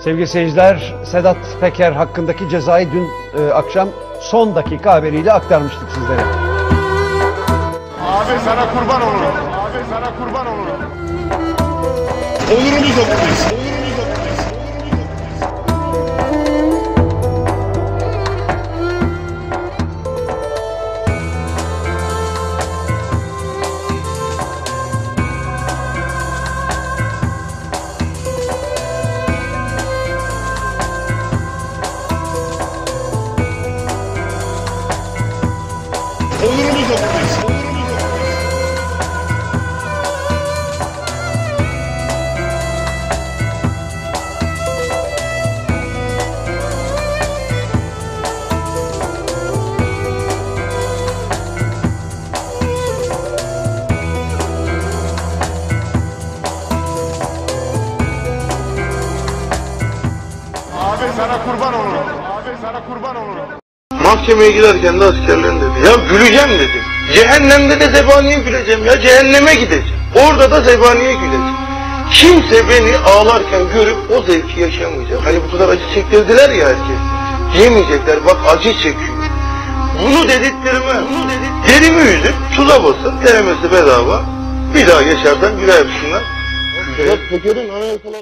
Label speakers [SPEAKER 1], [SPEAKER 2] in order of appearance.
[SPEAKER 1] Sevgili seyirciler, Sedat Peker hakkındaki cezayı dün e, akşam son dakika haberiyle aktarmıştık sizlere.
[SPEAKER 2] Abi sana kurban olurum. Abi sana kurban olurum. Onurumuz okumayız. Onurumuz Onurumuz okumayız. Onurumuz okumayız. Abi sana kurban olurum. Abi sana kurban olurum.
[SPEAKER 3] Mahkemeye giderken de askerlerin dedi. Ya güleceğim dedi. Cehennemde de zebaniye güleceğim ya. Cehenneme gideceğim. Orada da zebaniye güleceğim. Kimse beni ağlarken görüp o zevki yaşamayacak. Hani bu kadar acı çektirdiler ya herkes. Yemeyecekler bak acı çekiyor. Bunu dedirttirme. Bunu dedirttirme. Derimi yüzüp tuza basın. Denemesi bedava. Bir daha geçerden güler yapsınlar. Sedat Peker'in anayasal